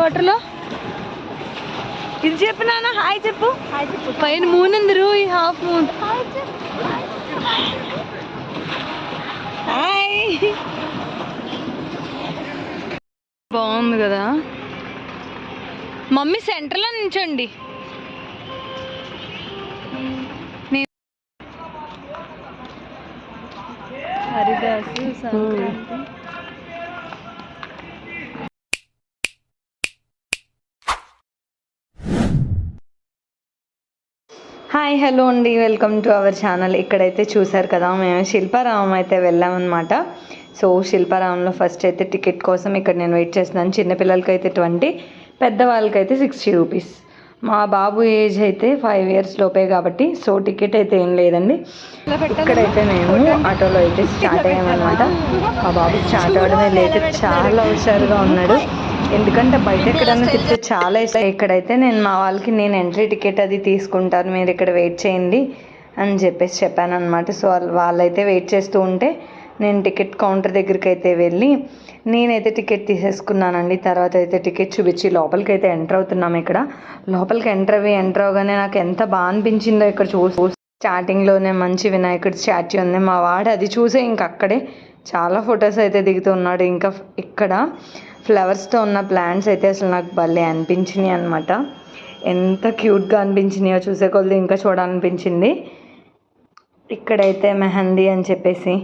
వాటర్లో? ఇది చెప్పు నాన్న హాయ్ చెప్పు. పైన మూన్ రూ ఈ హాఫ్ మూన్ హాయ్ బాగుంది కదా. మమ్మీ సెంటర్లో నించండి. నేను- హరిదాసు సంక్రాంతి. హాయ్ హలో అండి. Welcome to our channel. ఇక్కడైతే చూసారు కదా మేము శిల్పారామం అయితే వెళ్ళామన్నమాట. సో శిల్పారామంలో ఫస్ట్ అయితే టికెట్ కోసం ఇక్కడ నేను వెయిట్ చేస్తున్నాను. చిన్నపిల్లలకి అయితే ట్వంటీ పెద్దవాళ్ళకైతే సిక్స్టీ రూపీస్ మా బాబు ఏజ్ అయితే ఫైవ్ ఇయర్స్ లోపే కాబట్టి సో టికెట్ అయితే ఏం లేదండి. ఇక్కడైతే మేము ఆటోలో అయితే స్టార్ట్ అయ్యామన్నమాట. మా బాబు స్టార్ట్ అవ్వడమే లేట్ చాలా హుషారుగా ఉన్నాడు. ఎందుకంటే బయట ఎక్కడన్నా తిప్పితే చాలా ఇష్టం. ఇక్కడైతే నేను మా వాళ్ళకి నేను ఎంట్రీ టికెట్ అది తీసుకుంటాను మీరు ఇక్కడ వెయిట్ చేయండి అని చెప్పేసి చెప్పాను అనమాట సో వాళ్ళు వాళ్ళైతే వెయిట్ చేస్తూ ఉంటే నేను టికెట్ కౌంటర్ దగ్గరికి అయితే వెళ్ళి నేనైతే టికెట్ తీసేసుకున్నానండి. తర్వాత అయితే టికెట్ చూపించి లోపలికి అయితే ఎంటర్ అవుతున్నాం ఇక్కడ. లోపలికి ఎంటర్ అవి ఎంటర్ అవగానే నాకు ఎంత బాగా అనిపించిందో ఇక్కడ చూ స్టార్టింగ్లోనే మంచి వినాయకుడి స్టాచ్యూ ఉంది. మా వాడు అది చూసే ఇంక అక్కడే చాలా ఫొటోస్ అయితే దిగుతున్నాడు ఇంకా ఇక్కడ ఫ్లవర్స్తో ఉన్న ప్లాంట్స్ అయితే అసలు నాకు భలే అనిపించినాయి అనమాట ఎంత క్యూట్గా అనిపించినాయో చూసే కొద్ది ఇంకా చూడాలనిపించింది. ఇక్కడైతే మెహందీ అని చెప్పేసి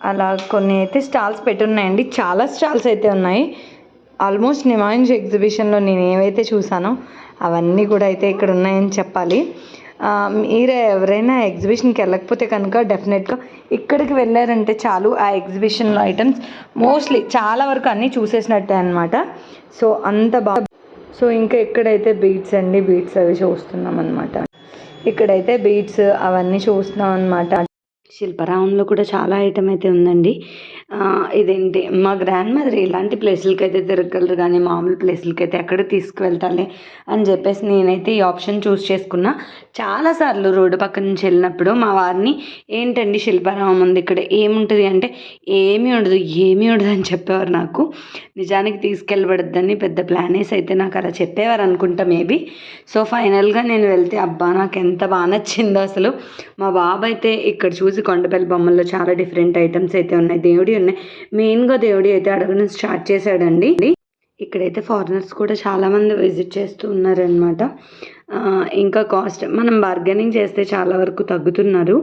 అలా కొన్ని అయితే స్టాల్స్ పెట్టున్నాయండి. చాలా స్టాల్స్ అయితే ఉన్నాయి. ఆల్మోస్ట్ నిమాయింజ్ ఎగ్జిబిషన్లో నేను ఏవైతే చూసానో అవన్నీ కూడా అయితే ఇక్కడ ఉన్నాయని చెప్పాలి. మీరే ఎవరైనా ఎగ్జిబిషన్కి వెళ్ళకపోతే కనుక డెఫినెట్గా ఇక్కడికి వెళ్ళారంటే చాలు. ఆ ఎగ్జిబిషన్లో ఐటమ్స్ మోస్ట్లీ చాలా వరకు అన్నీ చూసేసినట్టే అనమాట సో అంత బాగా సో ఇంకా ఇక్కడైతే బీట్స్ అండి. బీట్స్ అవి చూస్తున్నాం అనమాట ఇక్కడైతే బీట్స్ అవన్నీ చూస్తున్నాం అనమాట శిల్పారామంలో కూడా చాలా ఐటమ్ అయితే ఉందండి. ఇదేంటి? మా గ్రాండ్ మదర్ ఇలాంటి ప్లేసులకి అయితే తిరగలరు కానీ మామూలు ప్లేసులకి అయితే ఎక్కడ తీసుకువెళ్తాలి అని చెప్పేసి నేనైతే ఈ ఆప్షన్ చూస్ చేసుకున్నా. చాలాసార్లు రోడ్డు పక్క నుంచి వెళ్ళినప్పుడు మా వారిని ఏంటండి శిల్పారామం ఉంది ఇక్కడ? ఏముంటుంది? అంటే ఏమీ ఉండదు ఏమీ ఉండదు అని చెప్పేవారు నాకు. నిజానికి తీసుకెళ్ళబడద్దని పెద్ద ప్లానేస్ అయితే నాకు అలా చెప్పేవారు అనుకుంటా మేబీ సో ఫైనల్గా నేను వెళ్తే అబ్బా నాకు ఎంత బాగా నచ్చిందో అసలు. మా బాబు అయితే ఇక్కడ చూసి కొండపల్లి బొమ్మల్లో చాలా డిఫరెంట్ ఐటమ్స్ అయితే ఉన్నాయి. దేవుడి ఉన్నాయి. మెయిన్గా దేవుడి అయితే అడగడం స్టార్ట్ చేశాడండి. ఇక్కడైతే ఫారినర్స్ కూడా చాలామంది విజిట్ చేస్తూ ఉన్నారనమాట ఇంకా కాస్ట్ మనం బార్గెనింగ్ చేస్తే చాలా వరకు తగ్గుతున్నారు.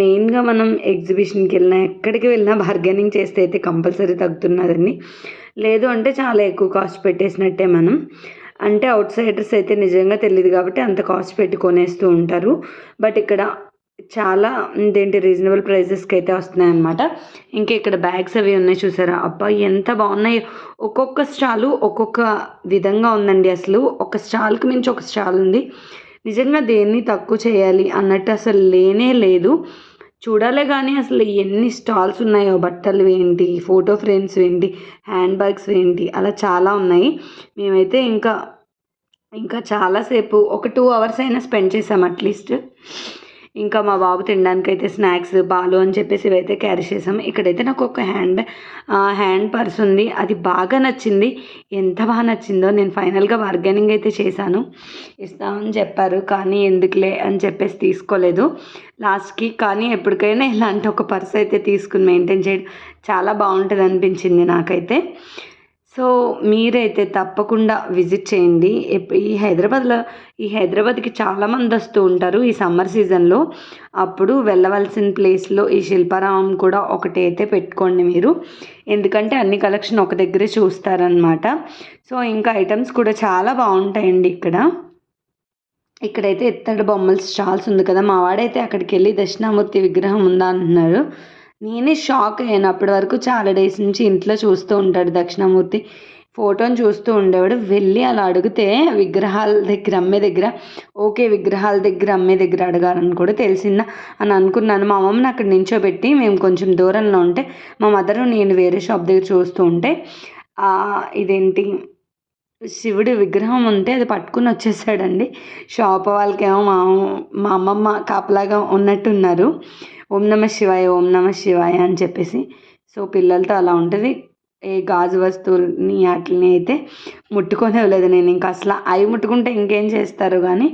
మెయిన్గా మనం ఎగ్జిబిషన్కి వెళ్ళినా ఎక్కడికి వెళ్ళినా బార్గెనింగ్ చేస్తే అయితే కంపల్సరీ తగ్గుతున్నదండి లేదు అంటే చాలా ఎక్కువ కాస్ట్ పెట్టేసినట్టే మనం. అంటే అవుట్ సైడర్స్ అయితే నిజంగా తెలియదు కాబట్టి అంత కాస్ట్ పెట్టి కొనేస్తూ ఉంటారు. బట్ ఇక్కడ చాలా ఇదేంటి రీజనబుల్ ప్రైజెస్కి అయితే వస్తున్నాయి అనమాట ఇంకా ఇక్కడ బ్యాగ్స్ అవి ఉన్నాయి చూసారా? అబ్బా ఎంత బాగున్నాయి. ఒక్కొక్క స్టాలు ఒక్కొక్క విధంగా ఉందండి అసలు. ఒక స్టాల్కి మించి ఒక స్టాల్ ఉంది. నిజంగా దేన్ని తక్కువ చేయాలి అన్నట్టు అసలు లేనే లేదు. చూడాలే కానీ అసలు ఎన్ని స్టాల్స్ ఉన్నాయో బట్టలు ఏంటి ఫోటో ఫ్రేమ్స్ ఏంటి హ్యాండ్ బ్యాగ్స్ ఏంటి అలా చాలా ఉన్నాయి. మేమైతే ఇంకా ఇంకా చాలాసేపు ఒక టూ అవర్స్ అయినా స్పెండ్ చేసాం అట్లీస్ట్. ఇంకా మా బాబు తినడానికి అయితే స్నాక్స్ పాలు అని చెప్పేసి ఇవైతే క్యారీ చేసాం. ఇక్కడైతే నాకు ఒక హ్యాండ్ బ్యాగ్ హ్యాండ్ పర్స్ ఉంది. అది బాగా నచ్చింది. ఎంత బాగా నచ్చిందో నేను ఫైనల్గా బార్గెనింగ్ అయితే చేశాను. ఇస్తామని చెప్పారు కానీ ఎందుకులే అని చెప్పేసి తీసుకోలేదు. లాస్ట్కి కానీ ఎప్పటికైనా ఇలాంటి ఒక పర్స్ అయితే తీసుకుని మెయింటైన్ చేయడం చాలా బాగుంటుంది అనిపించింది నాకైతే. సో మీరైతే తప్పకుండా విజిట్ చేయండి. ఈ హైదరాబాద్లో ఈ హైదరాబాద్కి చాలామంది వస్తూ ఉంటారు ఈ సమ్మర్ సీజన్లో. అప్పుడు వెళ్ళవలసిన ప్లేస్లో ఈ శిల్పారామం కూడా ఒకటి అయితే పెట్టుకోండి మీరు. ఎందుకంటే అన్ని కలెక్షన్ ఒక దగ్గరే చూస్తారనమాట సో ఇంకా ఐటమ్స్ కూడా చాలా బాగుంటాయండి ఇక్కడ. ఇక్కడైతే ఎత్తడి బొమ్మల స్టాల్స్ ఉంది కదా మా వాడైతే అక్కడికి వెళ్ళి దక్షిణామూర్తి విగ్రహం ఉందా అంటున్నారు. నేనే షాక్ అయ్యాను. అప్పటి వరకు చాలా డేస్ నుంచి ఇంట్లో చూస్తూ ఉంటాడు దక్షిణామూర్తి. ఫోటోని చూస్తూ ఉండేవాడు. వెళ్ళి అలా అడిగితే విగ్రహాల దగ్గర అమ్మే దగ్గర ఓకే విగ్రహాల దగ్గర అమ్మే దగ్గర అడగాలని కూడా తెలిసిందా? అని అనుకున్నాను. మా అమ్మమ్మని అక్కడ నించోబెట్టి మేము కొంచెం దూరంలో ఉంటే మా మదరు నేను వేరే షాప్ దగ్గర చూస్తూ ఉంటే ఇదేంటి? శివుడి విగ్రహం ఉంటే అది పట్టుకుని వచ్చేసాడండి. షాప్ వాళ్ళకేమో మా మా అమ్మమ్మ కాపలాగా ఉన్నట్టున్నారు. ఓం నమ శివాయ ఓం నమ శివాయ అని చెప్పేసి. సో పిల్లలతో అలా ఉంటుంది. ఏ గాజు వస్తువుల్ని వాటిని అయితే ముట్టుకోనివ్వలేదు నేను. ఇంకా అసలు అవి ముట్టుకుంటే ఇంకేం చేస్తారు కానీ.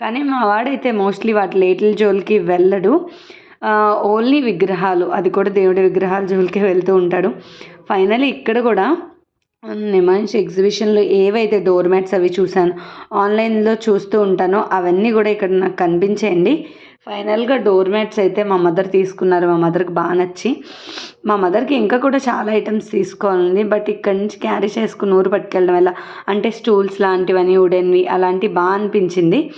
కానీ మా వాడైతే మోస్ట్లీ వాటి లేట్ల జోలికి వెళ్ళడు. ఓన్లీ విగ్రహాలు. అది కూడా దేవుడి విగ్రహాల జోలికి వెళ్తూ ఉంటాడు. ఫైనలీ ఇక్కడ కూడా నిమాన్ష్ ఎగ్జిబిషన్లో ఏవైతే డోర్ మ్యాట్స్ అవి చూశాను ఆన్లైన్లో చూస్తూ ఉంటానో అవన్నీ కూడా ఇక్కడ నాకు కనిపించేయండి. ఫైనల్గా డోర్ మ్యాట్స్ అయితే మా మదర్ తీసుకున్నారు. మా మదర్కి బాగా నచ్చి. మా మదర్కి ఇంకా కూడా చాలా ఐటమ్స్ తీసుకోవాలండి. బట్ ఇక్కడి నుంచి క్యారీ చేసుకుని ఊరు పట్టుకెళ్ళడం వల్ల అంటే స్టూల్స్ లాంటివని వుడెన్వి అలాంటివి బాగా అనిపించింది.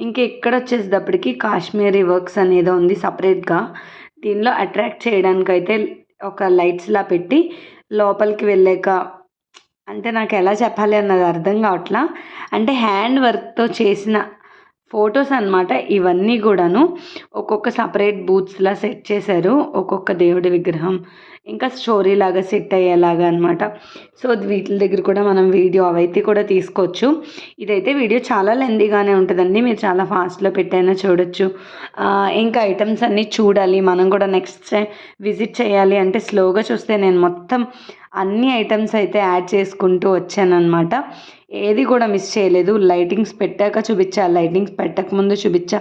ఇంకా ఇక్కడ వచ్చేసేటప్పటికి కాశ్మీరీ వర్క్స్ అనేది ఉంది సపరేట్గా. దీనిలో అట్రాక్ట్ చేయడానికైతే ఒక లైట్స్లా పెట్టి లోపలికి వెళ్ళాక అంటే నాకు ఎలా చెప్పాలి అన్నది అర్థం కావట్లా. అంటే హ్యాండ్ వర్క్తో చేసిన ఫొటోస్ అనమాట ఇవన్నీ కూడాను ఒక్కొక్క సపరేట్ బూత్స్లా సెట్ చేశారు. ఒక్కొక్క దేవుడి విగ్రహం ఇంకా స్టోరీ లాగా సెట్ అయ్యేలాగా అనమాట సో వీటి దగ్గర కూడా మనం వీడియో అవైతే కూడా తీసుకోవచ్చు. ఇదైతే వీడియో చాలా లెందీగానే ఉంటుందండి. మీరు చాలా ఫాస్ట్లో పెట్టైనా చూడొచ్చు. ఇంకా ఐటమ్స్ అన్నీ చూడాలి. మనం కూడా నెక్స్ట్ విజిట్ చేయాలి అంటే స్లోగా చూస్తే నేను మొత్తం అన్ని ఐటమ్స్ అయితే యాడ్ చేసుకుంటూ వచ్చానమాట ఏది కూడా మిస్ చేయలేదు. లైటింగ్స్ పెట్టాక చూపించా లైటింగ్స్ పెట్టక ముందు చూపించా.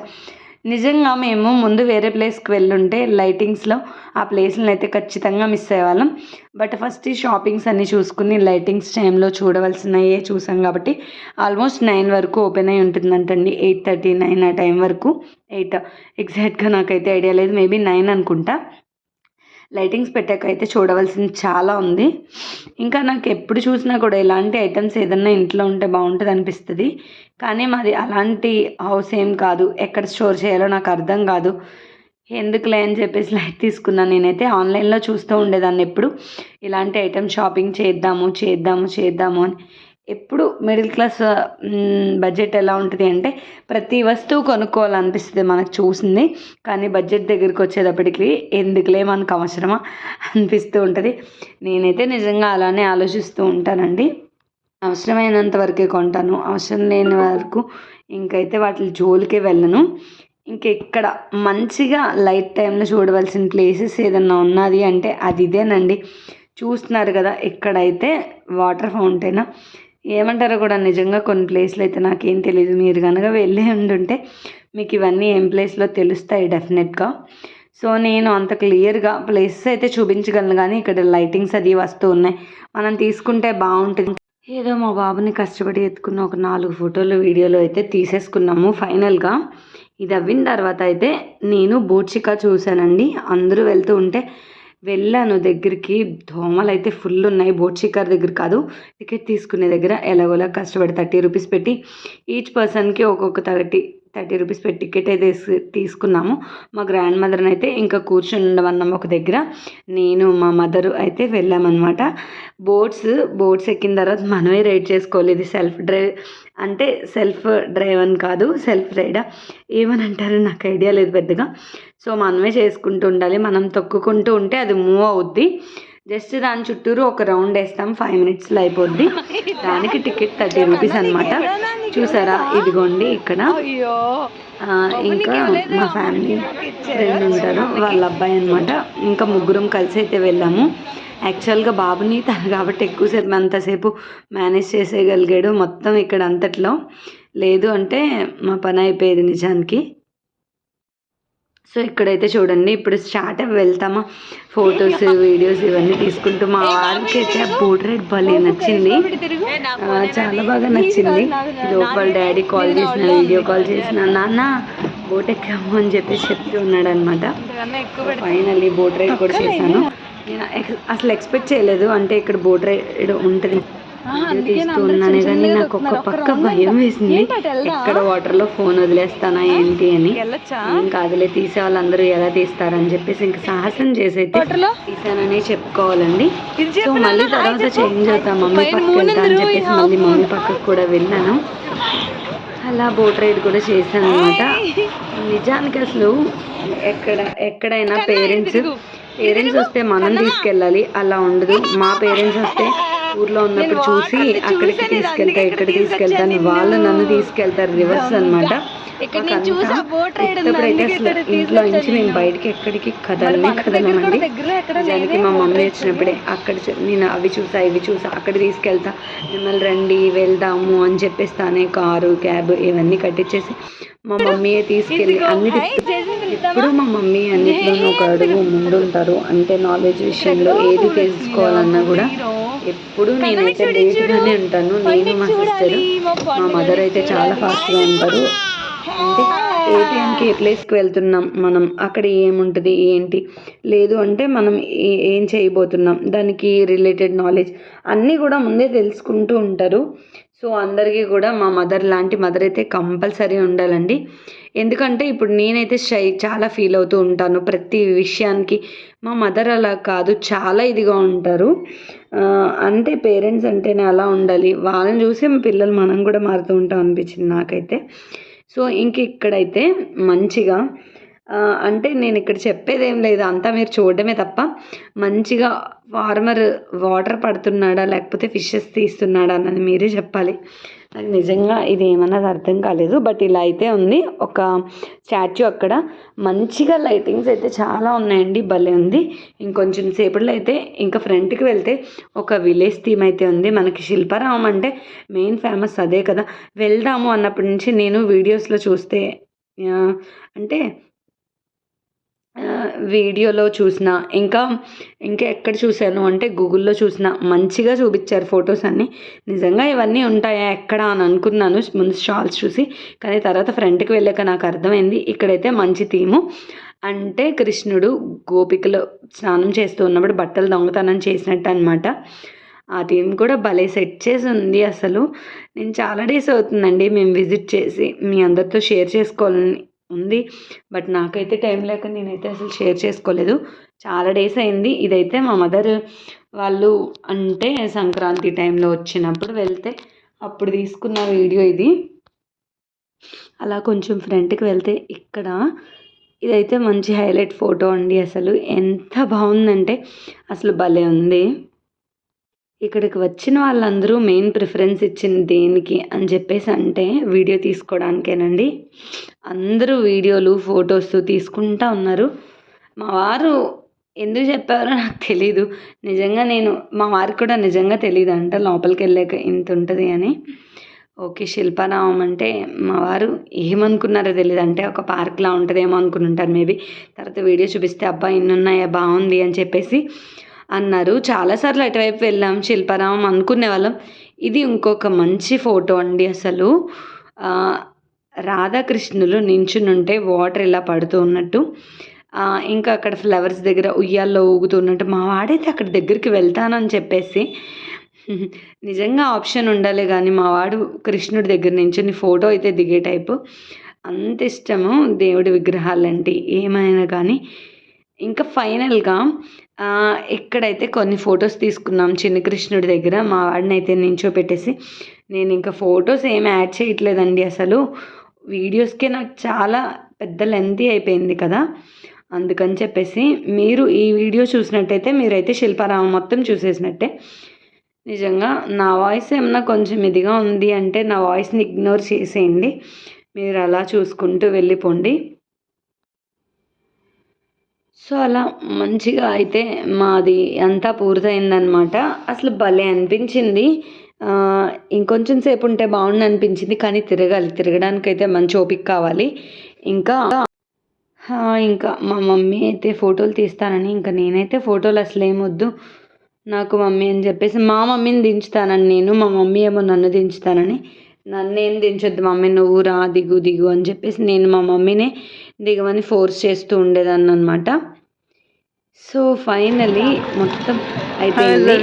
నిజంగా మేము ముందు వేరే ప్లేస్కి వెళ్ళుంటే లైటింగ్స్లో ఆ ప్లేస్లను అయితే ఖచ్చితంగా మిస్ అయ్యేవాళ్ళం. బట్ ఫస్ట్ ఈ షాపింగ్స్ అన్నీ చూసుకుని లైటింగ్స్ టైంలో చూడవలసినవే చూసాం కాబట్టి ఆల్మోస్ట్ నైన్ వరకు ఓపెన్ అయి ఉంటుందంటండి. ఎయిట్ థర్టీ నైన్ ఆ టైం వరకు. ఎయిట్ ఎగ్జాక్ట్గా నాకైతే ఐడియా లేదు. మేబీ నైన్ అనుకుంటా. లైటింగ్స్ పెట్టాక అయితే చూడవలసింది చాలా ఉంది. ఇంకా నాకు ఎప్పుడు చూసినా కూడా ఇలాంటి ఐటమ్స్ ఏదన్నా ఇంట్లో ఉంటే బాగుంటుంది అనిపిస్తుంది. కానీ మాది అలాంటి హౌస్ ఏం కాదు. ఎక్కడ స్టోర్ చేయాలో నాకు అర్థం కాదు. ఎందుకులే అని చెప్పేసి లైట్ తీసుకున్నాను నేనైతే ఆన్లైన్లో చూస్తూ ఉండేదాన్ని ఎప్పుడు. ఇలాంటి ఐటమ్ షాపింగ్ చేద్దాము చేద్దాము చేద్దాము అని. ఎప్పుడు మిడిల్ క్లాస్ బడ్జెట్ ఎలా ఉంటుంది అంటే ప్రతి వస్తువు కొనుక్కోవాలనిపిస్తుంది మనకు చూసింది. కానీ బడ్జెట్ దగ్గరికి వచ్చేటప్పటికి ఎందుకులే మనకు అవసరమా అనిపిస్తూ ఉంటుంది. నేనైతే నిజంగా అలానే ఆలోచిస్తూ ఉంటానండి. అవసరమైనంత వరకే కొంటాను. అవసరం లేని వరకు ఇంకైతే వాటి జోలికే వెళ్ళను. ఇంకెక్కడ మంచిగా లైట్ టైంలో చూడవలసిన ప్లేసెస్ ఏదన్నా ఉన్నది అంటే అది ఇదేనండి. చూస్తున్నారు కదా ఇక్కడైతే వాటర్ ఫౌంటైన్ ఏమంటారో కూడా నిజంగా కొన్ని ప్లేస్లు అయితే నాకేం తెలియదు మీరు కనుక వెళ్ళి ఉండుంటే మీకు ఇవన్నీ ఏం ప్లేస్లో తెలుస్తాయి డెఫినెట్గా సో నేను అంత క్లియర్గా ప్లేసెస్ అయితే చూపించగలను కానీ ఇక్కడ లైటింగ్స్ అది వస్తూ ఉన్నాయి. మనం తీసుకుంటే బాగుంటుంది. ఏదో మా బాబుని కష్టపడి ఎత్తుకున్న ఒక నాలుగు ఫోటోలు వీడియోలు అయితే తీసేసుకున్నాము ఫైనల్గా. ఇది అవ్విన తర్వాత అయితే నేను బూచిక చూశానండి. అందరూ వెళ్తూ ఉంటే వెళ్ళాను దగ్గరికి. దోమలు అయితే ఫుల్ ఉన్నాయి. బోట్ షికార్ దగ్గర కాదు. టికెట్ తీసుకునే దగ్గర ఎలాగోలా కష్టపడి థర్టీ రూపీస్ పెట్టి ఈచ్ పర్సన్కి ఒక్కొక్క థర్టీ థర్టీ రూపీస్ పెట్టి టికెట్ అయితే తీసు- తీసుకున్నాము. మా గ్రాండ్ మదర్ని అయితే ఇంకా కూర్చొని ఉండమన్నాము ఒక దగ్గర. నేను మా మదర్ అయితే వెళ్ళామన్నమాట. బోట్స్ బోట్స్ ఎక్కిన తర్వాత మనమే రైడ్ చేసుకోవాలి. ఇది సెల్ఫ్ డ్రైవ్ అంటే సెల్ఫ్ డ్రైవ్ అని కాదు సెల్ఫ్ రైడా? ఏమని అంటారు నాకు ఐడియా లేదు పెద్దగా. సో మనమే చేసుకుంటూ ఉండాలి. మనం తొక్కుకుంటూ ఉంటే అది మూవ్ అవుద్ది. జస్ట్ దాని చుట్టూరు ఒక రౌండ్ వేస్తాం. ఫైవ్ మినిట్స్లో అయిపోద్ది. దానికి టికెట్ థర్టీ రూపీస్ అనమాట చూసారా? ఇదిగోండి ఇక్కడ. ఇంకా మా ఫ్యామిలీ ఫ్రెండ్ ఉంటారు వాళ్ళ అబ్బాయి అనమాట ఇంకా ముగ్గురం కలిసి అయితే వెళ్ళాము. యాక్చువల్గా బాబుని తను కాబట్టి ఎక్కువసేపు అంతసేపు మేనేజ్ చేసేయగలిగాడు మొత్తం ఇక్కడ అంతట్లో. లేదు అంటే మా పని అయిపోయేది నిజానికి. సో ఇక్కడైతే చూడండి ఇప్పుడు స్టార్ట్ వెళ్తామా. ఫొటోస్ వీడియోస్ ఇవన్నీ తీసుకుంటూ మా వారికి అయితే బోట్ రైడ్ భలే నచ్చింది. ఆ, చాలా బాగా నచ్చింది. లోపల డాడీ కాల్ చేసిన వీడియో కాల్ చేసిన నాన్న బోట్ ఎక్కాము అని చెప్పేసి చెప్తూ ఉన్నాడు అనమాట ఫైనల్లీ బోట్ రైడ్ కూడా చేశాను. నేను అసలు ఎక్స్పెక్ట్ చేయలేదు అంటే ఇక్కడ బోట్ రైడ్ ఉంటుంది. తీస్తూ ఉన్నానే కానీ నాకు ఒక్క పక్క భయం వేసింది. ఎక్కడ వాటర్లో ఫోన్ వదిలేస్తానా ఏంటి అని. ఏం కాదులే తీసే వాళ్ళందరూ ఎలా తీస్తారని చెప్పేసి ఇంకా సాహసం చేసి అయితే తీసాననే చెప్పుకోవాలండి. సో మళ్ళీ తర్వాత చేంజ్ అవుతా మమ్మీ పక్కకి వెళ్తా అని చెప్పేసి మళ్ళీ మమ్మీ పక్కకు కూడా వెళ్ళాను. అలా బోట్ రైడ్ కూడా చేశాను అనమాట నిజానికి అసలు ఎక్కడ ఎక్కడైనా పేరెంట్స్ పేరెంట్స్ వస్తే మనం తీసుకెళ్ళాలి అలా ఉండదు. మా పేరెంట్స్ వస్తే ఊర్లో ఉన్నప్పుడు చూసి అక్కడికి తీసుకెళ్తా ఇక్కడ తీసుకెళ్తాను వాళ్ళు నన్ను తీసుకెళ్తారు రివర్స్ నేను ఇప్పుడైతే అసలు ఇక్కడ ఇంట్లో నుంచి మేము బయటికి ఎక్కడికి కదలనే కదలమండి. ఎక్కడ నిజానికి మా మమ్మీ వచ్చినప్పుడే అక్కడ నేను అవి చూసా ఇవి చూసా అక్కడ తీసుకెళ్తా. మిమ్మల్ని రండి వెళ్దాము అని చెప్పేసి తానే కారు క్యాబ్ ఇవన్నీ కట్టించేసి మా మమ్మీయే తీసుకెళ్ళి అన్ని ఎప్పుడు మా మమ్మీ అన్నిట్లోనూ ఒక అడుగు ముందుంటారు. అంటే నాలెడ్జ్ విషయంలో ఏది తెలుసుకోవాలన్నా కూడా ఎప్పుడు నేనైతే లేట్గానే ఉంటాను. నేను మా సిస్టర్ మా మదర్ అయితే చాలా ఫాస్ట్గా ఉంటారు. అంటే ఏటీఎంకి ఏ ప్లేస్కి వెళ్తున్నాం మనం? అక్కడ ఏముంటుంది? ఏంటి? లేదు అంటే మనం ఏం చేయబోతున్నాం? దానికి రిలేటెడ్ నాలెడ్జ్ అన్నీ కూడా ముందే తెలుసుకుంటూ ఉంటారు. సో అందరికీ కూడా మా మదర్ లాంటి మదర్ అయితే కంపల్సరీ ఉండాలండి. ఎందుకంటే ఇప్పుడు నేనైతే షై చాలా ఫీల్ అవుతూ ఉంటాను ప్రతి విషయానికి. మా మదర్ అలా కాదు చాలా ఇదిగా ఉంటారు. అంతే అంటే పేరెంట్స్ అంటేనే అలా ఉండాలి. వాళ్ళని చూసి మా పిల్లలు మనం కూడా మారుతూ ఉంటాం అనిపించింది నాకైతే. సో ఇంక ఇక్కడైతే మంచిగా అంటే నేను ఇక్కడ చెప్పేది ఏం లేదు. అంతా మీరు చూడడమే తప్ప మంచిగా ఫార్మర్ వాటర్ పడుతున్నాడా లేకపోతే ఫిషెస్ తీస్తున్నాడా అన్నది మీరే చెప్పాలి. నాకు నిజంగా ఇది ఏమన్నది అర్థం కాలేదు. బట్ ఇలా అయితే ఉంది. ఒక స్టాచ్యూ అక్కడ. మంచిగా లైటింగ్స్ అయితే చాలా ఉన్నాయండి. భలే ఉంది. ఇంకొంచెం సేపట్లో అయితే ఇంకా ఫ్రంట్కి వెళ్తే ఒక విలేజ్ థీమ్ అయితే ఉంది. మనకి శిల్పారామం అంటే మెయిన్ ఫేమస్ అదే కదా. వెళ్దాము అన్నప్పటి నుంచి నేను వీడియోస్లో చూస్తే అంటే వీడియోలో చూసిన ఇంకా ఇంకా ఎక్కడ చూశాను అంటే గూగుల్లో చూసిన మంచిగా చూపించారు ఫొటోస్ అన్నీ. నిజంగా ఇవన్నీ ఉంటాయా? ఎక్కడ అని అనుకున్నాను. ముందు షాల్స్ చూసి కానీ తర్వాత ఫ్రంట్కి వెళ్ళాక నాకు అర్థమైంది ఇక్కడైతే మంచి థీము. అంటే కృష్ణుడు గోపికలు స్నానం చేస్తూ ఉన్నప్పుడు బట్టలు దొంగతనం చేసినట్టు అనమాట ఆ థీమ్ కూడా భలే సెట్ చేసి ఉంది అసలు. నేను చాలా డేస్ అవుతుందండి మేము విజిట్ చేసి మీ అందరితో షేర్ చేసుకోవాలని. ఉంది. బట్ నాకైతే టైం లేక నేనైతే అసలు షేర్ చేసుకోలేదు. చాలా డేస్ అయింది. ఇదైతే మా మదర్ వాళ్ళు అంటే సంక్రాంతి టైంలో వచ్చినప్పుడు వెళ్తే అప్పుడు తీసుకున్న వీడియో ఇది. అలా కొంచెం ఫ్రంట్కి వెళ్తే ఇక్కడ ఇదైతే మంచి హైలైట్ ఫోటో అండి అసలు. ఎంత బాగుందంటే అసలు భలే ఉంది. ఇక్కడికి వచ్చిన వాళ్ళందరూ మెయిన్ ప్రిఫరెన్స్ ఇచ్చింది దేనికి అని చెప్పేసి అంటే వీడియో తీసుకోవడానికేనండి అందరూ వీడియోలు ఫొటోస్ తీసుకుంటా ఉన్నారు. మా వారు ఎందుకు చెప్పారో నాకు తెలీదు. నిజంగా నేను మా వారికి కూడా నిజంగా తెలియదు అంట లోపలికి వెళ్ళాక ఇంత ఉంటుంది అని. ఓకే శిల్పారామం అంటే మా వారు ఏమనుకున్నారో తెలియదు అంటే ఒక పార్క్లా ఉంటుందేమో అనుకుని ఉంటారు మేబీ. తర్వాత వీడియో చూపిస్తే అబ్బా ఇన్నున్నాయా బాగుంది అని చెప్పేసి అన్నారు. చాలాసార్లు అటువైపు వెళ్ళాం శిల్పారామం అనుకునే వాళ్ళం. ఇది ఇంకొక మంచి ఫోటో అండి అసలు. రాధాకృష్ణులు నించునుంటే వాటర్ ఇలా పడుతూ ఉన్నట్టు. ఇంకా అక్కడ ఫ్లవర్స్ దగ్గర ఉయ్యాల్లో ఊగుతున్నట్టు మా వాడైతే అక్కడ దగ్గరికి వెళ్తానని చెప్పేసి. నిజంగా ఆప్షన్ ఉండాలి కానీ మా వాడు కృష్ణుడి దగ్గర నుంచి ఫోటో అయితే దిగే టైపు. అంత ఇష్టము దేవుడి విగ్రహాలంటే. ఏమైనా కానీ. ఇంకా ఫైనల్గా ఇక్కడైతే కొన్ని ఫొటోస్ తీసుకున్నాం చిన్న కృష్ణుడి దగ్గర. మా వాడిని అయితే నించోపెట్టేసి నేను ఇంకా ఫొటోస్ ఏమి యాడ్ చేయట్లేదండి అసలు. వీడియోస్కే నాకు చాలా పెద్ద లెంతీ అయిపోయింది కదా. అందుకని చెప్పేసి మీరు ఈ వీడియో చూసినట్టయితే మీరైతే శిల్పారామం మొత్తం చూసేసినట్టే. నిజంగా నా వాయిస్ ఏమన్నా కొంచెం ఇదిగా ఉంది అంటే నా వాయిస్ని ఇగ్నోర్ చేసేయండి. మీరు అలా చూసుకుంటూ వెళ్ళిపోండి. సో అలా మంచిగా అయితే మాది అంతా పూర్తయిందనమాట అసలు భలే అనిపించింది. ఇంకొంచెం సేపు ఉంటే బాగుండు అనిపించింది కానీ తిరగాలి. తిరగడానికి అయితే మంచి ఓపిక కావాలి. ఇంకా ఇంకా మా మమ్మీ అయితే ఫోటోలు తీస్తానని ఇంకా నేనైతే ఫోటోలు అసలు ఏమొద్దు నాకు మమ్మీ అని చెప్పేసి మా మమ్మీని దించుతానని నేను మా మమ్మీ ఏమో నన్ను దించుతానని నన్ను దించొద్దు మమ్మీ నువ్వు రా దిగు దిగు అని చెప్పేసి నేను మా మమ్మీనే దిగమని ఫోర్స్ చేస్తూ ఉండేదాన్ని అనమాట సో ఫైనలీ మొత్తం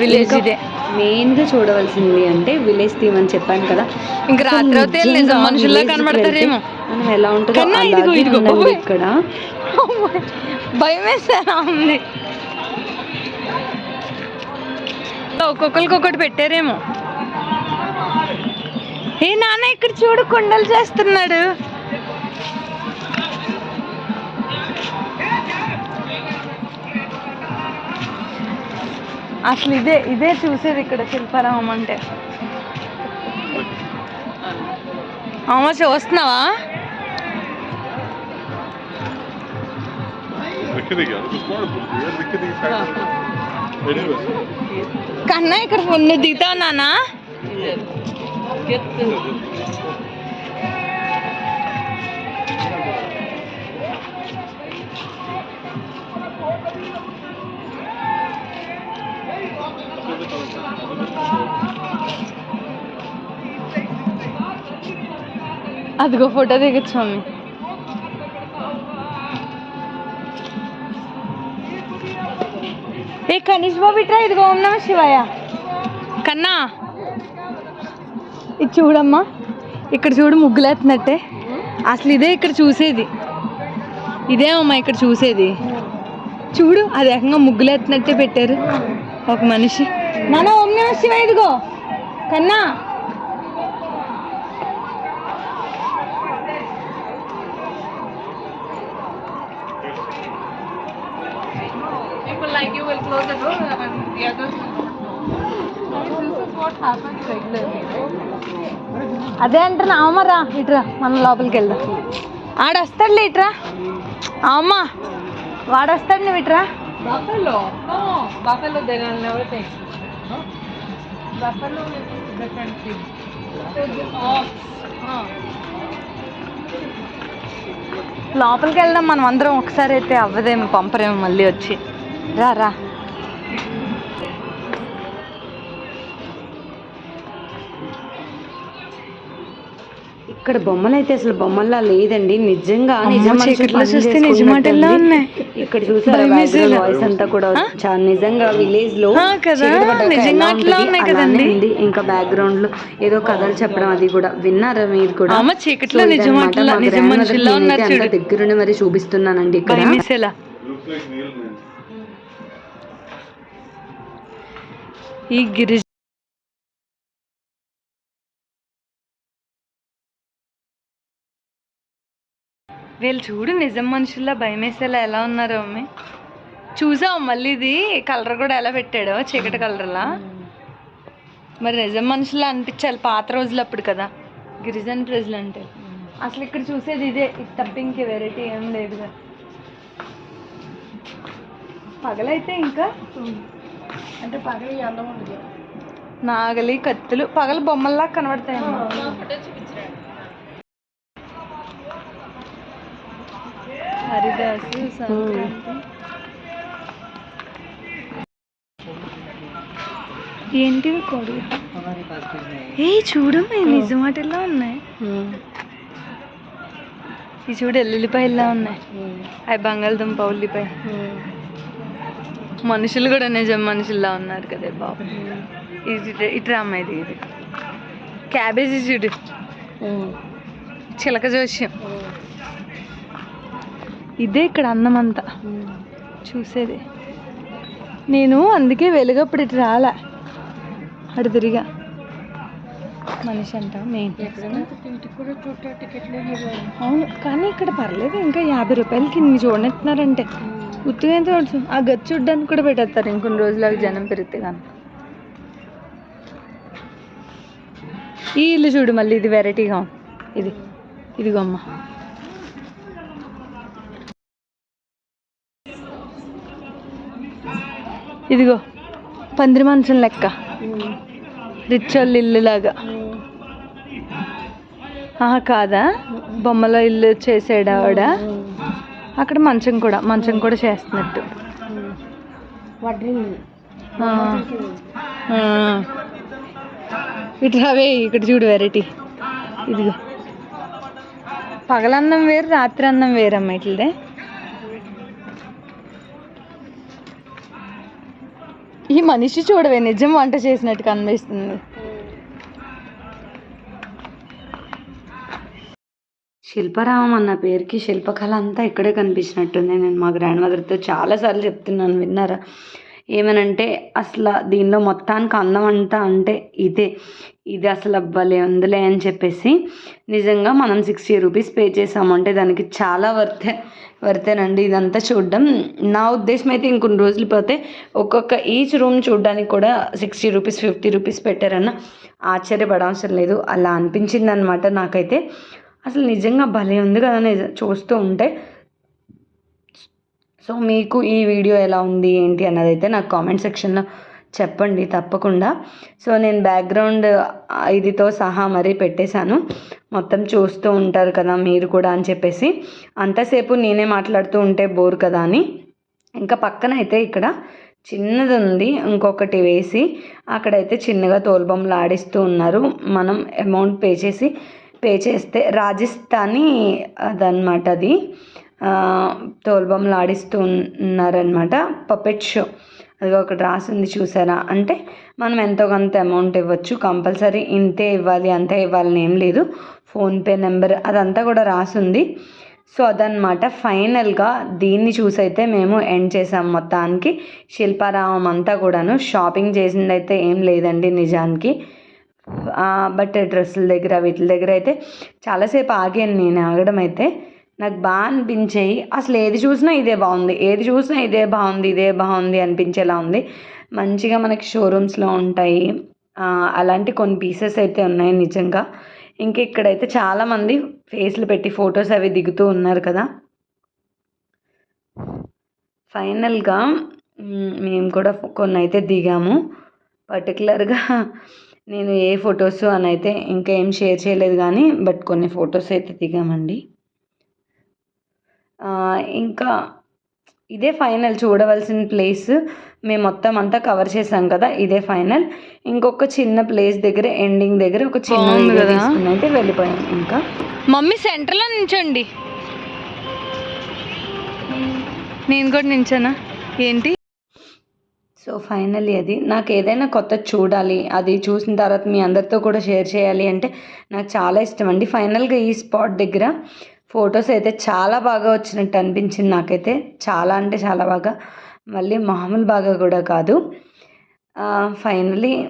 village ఇదే. మెయిన్గా చూడవలసింది అంటే విలేజ్ థీమ్ అని చెప్పాను కదా ఇంక రాత్రి మనుషుల్లా కనబడతారేమో. మనం ఎలా ఉంటుందో అలాగే. ఇక్కడ భయం వేసేలా ఉంది ఒక్కొక్కరికి ఒకటి పెట్టారేమో ఏ నాన్న ఇక్కడ చూడు కుండలు చేస్తున్నాడు. అసలు ఇదే ఇదే చూసేది ఇక్కడ శిల్పారామం అంటే. అమ్మ చూస్తున్నావా కన్నా ఇక్కడ ఫోన్ దిగుతావు నానా అదిగో ఫోటో దిగచ్చు మమ్మీ ఏ కనీష్ బాబు ఇట్రా ఇదిగో ఓం నమ శివాయ కన్నా ఇది చూడమ్మా. ఇక్కడ చూడు ముగ్గులేస్తున్నట్టే అసలు ఇదే ఇక్కడ చూసేది. ఇదే అమ్మా ఇక్కడ చూసేది. చూడు అది ఏకంగా ముగ్గులేస్తున్నట్టే పెట్టారు ఒక మనిషి. నాన్న ఓం నమ శివాయ ఇదిగో. కన్నా. Like you will close the door and the others This is what happens regularly. అదే అంటున్నా అమ్మరా ఇట్రా మనం లోపలికి వెళ్దాం. ఆడొస్తాడులే ఇట్రా. అమ్మ వాడొస్తాడు నువ్వు ఇట్రా. లోపలికి వెళ్దాం మనం అందరం ఒకసారి అయితే అవ్వదేమో పంపరేమో మళ్ళీ వచ్చి. రా రా. ఇక్కడ బొమ్మలు అయితే అసలు బొమ్మల్లా లేదండి నిజంగా చూస్తే. నిజమాటల్లా ఉన్నాయి. ఇక్కడ చూసారా. వాయిస్ అంతా కూడా? చాలా నిజంగా విలేజ్లో నిజంగా అట్లా ఉన్నాయి కదండి. ఇంకా బ్యాక్గ్రౌండ్లో ఏదో కథలు చెప్పడం అది కూడా విన్నారా మీరు కూడా చీకట్లో సో నిజం ఇదన్నమాట అట్లా- మా నిజం grandmother మనుషుల్లా నేనైతే ఉన్నారు అంత చూడు. దగ్గరుండి మరి చూపిస్తున్నానండి ఇక్కడ. ఈ గిరిజ వీళ్ళు చూడు నిజం మనుషుల్లా భయమేసేలా ఎలా ఉన్నారు మమ్మీ చూసావు మళ్ళీ ఇది కలర్ కూడా ఎలా పెట్టాడో చీకటి కలర్లా? మరి నిజం మనుషుల్లా అనిపించాలి పాత రోజులు అప్పుడు కదా. గిరిజన ప్రజలు అంటే. అసలు ఇక్కడ చూసేది ఇదే ఇది తప్ప ఇంకే వెరైటీ ఏం లేదుగా పగలైతే ఇంకా? అంటే పగలు నాగలి కత్తులు పగలు బొమ్మల్లా కనబడతాయి హరిదాసు సంక్రాంతి. ఏంటివి కొడు ఏ చూడమ్మ నిజమాటల్లా ఉన్నాయి? ఈ చూడు ఎల్లుల్లిపాయల్లా ఉన్నాయి? అవి బంగాళదుంప ఉల్లిపాయ. మనుషులు కూడా నిజం మనుషుల్లా ఉన్నారు కదే బాబు. ఇది ఇటు రామ్మ ఇది ఇది. క్యాబేజీ చూడు. చిలక జోష్యం ఇదే ఇక్కడ అన్నం అంతా చూసేది. నేను అందుకే వెలుగప్పుడు ఇటు రాలే. అటు తిరిగా. మనిషి అంట మెయిన్ అవును కానీ ఇక్కడ పర్లేదు ఇంకా యాభై రూపాయలకి ఇన్ని చూడనెత్తున్నారంటే ఉత్తిగా అయితే పడుతుంది ఆ గది చూడ్డానికి కూడా పెట్టేస్తారు ఇంకొన్ని రోజులకు జనం పెరిగితే కానీ ఈ ఇల్లు చూడు మళ్ళీ ఇది వెరైటీగా ఇది ఇదిగో అమ్మ. ఇదిగో పందిరి మంచం లెక్క. రిచోళ్ళ ఇల్లు లాగా. ఆహా కాదా? బొమ్మలో ఇల్లు చేసాడు ఆవిడ? అక్కడ మంచం కూడా మంచం కూడా చేస్తున్నట్టు. ఇటు రావే ఇక్కడ చూడు వెరైటీ. ఇదిగో. పగలన్నం వేరు రాత్రి అన్నం వేరమ్మ ఇట్లదే. ఈ మనిషి చూడవే నిజం వంట చేసినట్టు కనిపిస్తుంది. శిల్పారామం అన్న పేరుకి శిల్పకళ అంతా ఇక్కడే కనిపించినట్టుంది. నేను మా గ్రాండ్ మదర్తో చాలాసార్లు చెప్తున్నాను విన్నారా? ఏమనంటే అసలు దీనిలో మొత్తానికి అందం అంతా అంటే ఇదే. ఇది అసలు అవ్వలే ఉందిలే అని చెప్పేసి నిజంగా మనం సిక్స్టీ రూపీస్ పే చేసామంటే దానికి చాలా వర్తే వర్తేనండి ఇదంతా చూడడం. నా ఉద్దేశం అయితే ఇంకొన్ని రోజులు పోతే ఒక్కొక్క ఈచ్ రూమ్ చూడడానికి కూడా సిక్స్టీ రూపీస్ ఫిఫ్టీ రూపీస్ పెట్టారన్న ఆశ్చర్యపడవసరం లేదు. అలా అనిపించింది అనమాట నాకైతే. అసలు నిజంగా భలే ఉంది కదా నిజం చూస్తూ ఉంటే. సో మీకు ఈ వీడియో ఎలా ఉంది ఏంటి అన్నది అయితే నాకు కామెంట్ సెక్షన్లో చెప్పండి తప్పకుండా. సో నేను బ్యాక్గ్రౌండ్ ఇదితో సహా మరీ పెట్టేశాను. మొత్తం చూస్తూ ఉంటారు కదా మీరు కూడా అని చెప్పేసి. అంతసేపు నేనే మాట్లాడుతూ ఉంటే బోర్ కదా అని. ఇంకా పక్కన అయితే ఇక్కడ చిన్నది ఉంది ఇంకొకటి వేసి అక్కడైతే చిన్నగా తోలుబొమ్మలు ఆడిస్తూ ఉన్నారు. మనం అమౌంట్ పే చేసి పే చేస్తే రాజస్థానీ అదనమాట అది. తోలుబొమ్మలు ఆడిస్తూ ఉన్నారనమాట పపెట్ షో. అది ఒకటి రాసింది చూసారా? అంటే మనం ఎంతో కొంత అమౌంట్ ఇవ్వచ్చు కంపల్సరీ ఇంతే ఇవ్వాలి అంతే ఇవ్వాలని ఏం లేదు. ఫోన్పే నెంబర్ అదంతా కూడా రాసింది. సో అదనమాట ఫైనల్గా దీన్ని చూసైతే మేము ఎండ్ చేసాం మొత్తానికి. శిల్పారామం అంతా కూడాను. షాపింగ్ చేసింది అయితే ఏం లేదండి నిజానికి. బట్ డ్రెస్సుల దగ్గర వీటి దగ్గర అయితే చాలాసేపు ఆగాను నేను ఆగడం అయితే నాకు బాగా అనిపించాయి. అసలు ఏది చూసినా ఇదే బాగుంది. ఏది చూసినా ఇదే బాగుంది ఇదే బాగుంది అనిపించేలా ఉంది. మంచిగా మనకి షోరూమ్స్లో ఉంటాయి. అలాంటి కొన్ని పీసెస్ అయితే ఉన్నాయి నిజంగా. ఇంకా ఇక్కడైతే చాలామంది ఫేస్లు పెట్టి ఫొటోస్ అవి దిగుతూ ఉన్నారు కదా. ఫైనల్గా మేము కూడా కొన్ని అయితే దిగాము. పర్టికులర్గా నేను ఏ ఫొటోస్ అని అయితే ఇంకా ఏం షేర్ చేయలేదు కానీ బట్ కొన్ని ఫొటోస్ అయితే దిగామండి. ఇంకా ఇదే ఫైనల్ చూడవలసిన ప్లేస్ మేము మొత్తం అంతా కవర్ చేసాం కదా ఇదే ఫైనల్. ఇంకొక చిన్న ప్లేస్ దగ్గర ఎండింగ్ దగ్గర ఒక చిన్న అయితే వెళ్ళిపోయాం ఇంకా. మమ్మీ సెంటర్లో నించండి. నేను కూడా నించానా? ఏంటి? సో ఫైనల్లీ అది నాకు ఏదైనా కొత్త చూడాలి అది చూసిన తర్వాత మీ అందరితో కూడా షేర్ చేయాలి అంటే నాకు చాలా ఇష్టం అండి. ఫైనల్గా ఈ స్పాట్ దగ్గర ఫొటోస్ అయితే చాలా బాగా వచ్చినట్టు అనిపించింది నాకైతే. చాలా అంటే చాలా బాగా. మళ్ళీ మామూలు బాగా కూడా కాదు. ఫైనలీ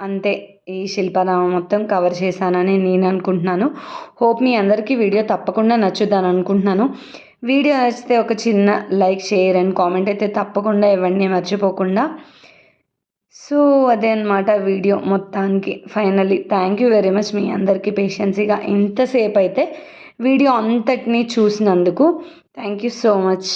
అంతే. ఈ శిల్పారామం మొత్తం కవర్ చేశానని నేను అనుకుంటున్నాను. హోప్ మీ అందరికీ వీడియో తప్పకుండా నచ్చుద్దని అనుకుంటున్నాను. వీడియో నచ్చితే ఒక చిన్న లైక్ షేర్ అండ్ కామెంట్ అయితే తప్పకుండా ఇవ్వండి మర్చిపోకుండా. సో అదే అనమాట వీడియో మొత్తానికి. Finally thank you very much మీ అందరికీ. పేషెన్సీగా ఇంతసేపు అయితే వీడియో అంతటినీ చూసినందుకు థ్యాంక్ యూ సో మచ్.